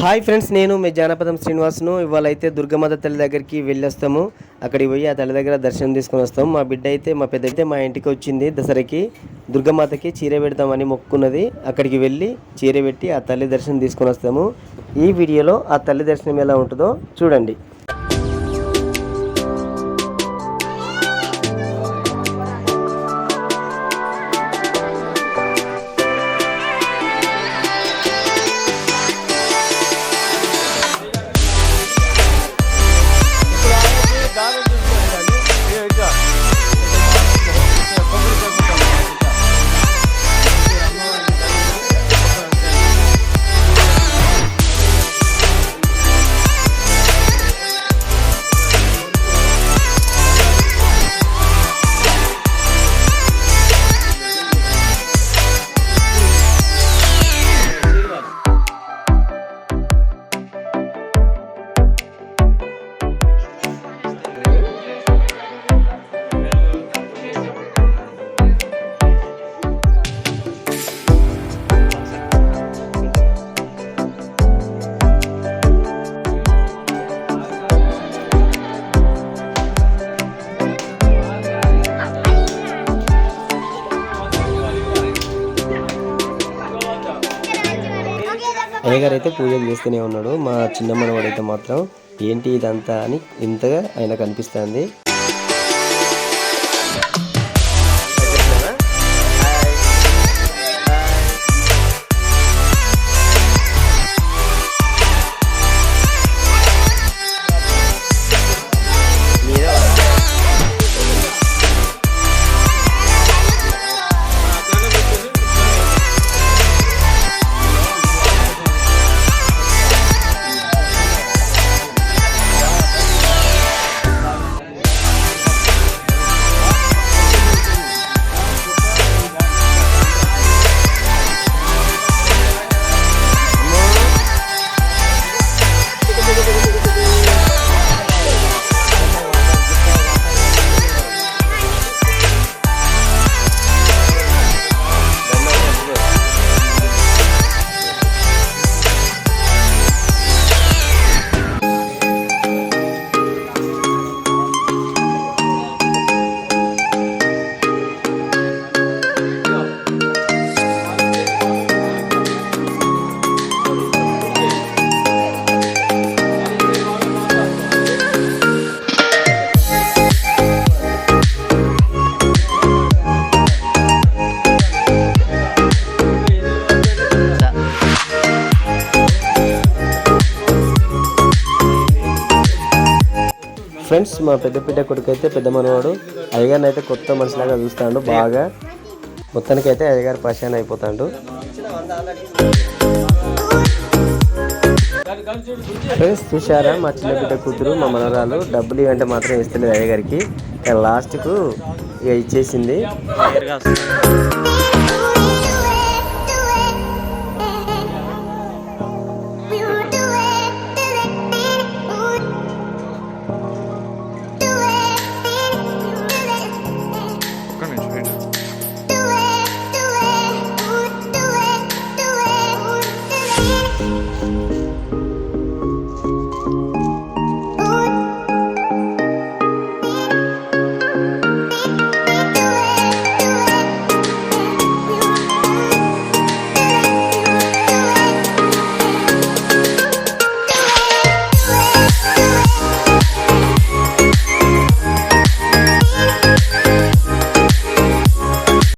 Hi friends నేను మీ జానపదం శ్రీనివాస్ను. ఇవాళ అయితే దుర్గమాత తల్లి దగ్గరికి వెళ్ళొస్తాము. అక్కడికి పోయి ఆ తల్లి దగ్గర దర్శనం తీసుకొని వస్తాము. మా బిడ్డ అయితే మా పెద్ద అయితే మా ఇంటికి వచ్చింది. దసరాకి దుర్గమాతకి చీర పెడతామని మొక్కున్నది. అక్కడికి వెళ్ళి చీర పెట్టి ఆ తల్లి దర్శనం తీసుకొని వస్తాము. ఈ వీడియోలో ఆ తల్లి దర్శనం ఎలా ఉంటుందో చూడండి. అయ్యగారు అయితే పూజలు చేస్తూనే ఉన్నాడు. మా చిన్న మనవాడైతే మాత్రం ఏంటి ఇదంతా అని ఇంతగా ఆయన అనిపిస్తుంది. ఫ్రెండ్స్ మా పెద్ద పెద్ద కొడుకు అయితే పెద్ద మనవాడు. అయ్యగారిని అయితే కొత్త మనిషిలాగా చూస్తాడు బాగా. మొత్తానికి అయితే అయ్యగారు పశాన్ అయిపోతాడు. ఫ్రెండ్స్ చూసారా మా చిన్న బిడ్డ కూతురు మా మనవరాలు? డబ్బులు అంటే మాత్రం ఇస్తలేదు అయ్యగారికి. లాస్ట్కు ఇక ఇచ్చేసింది. Bye.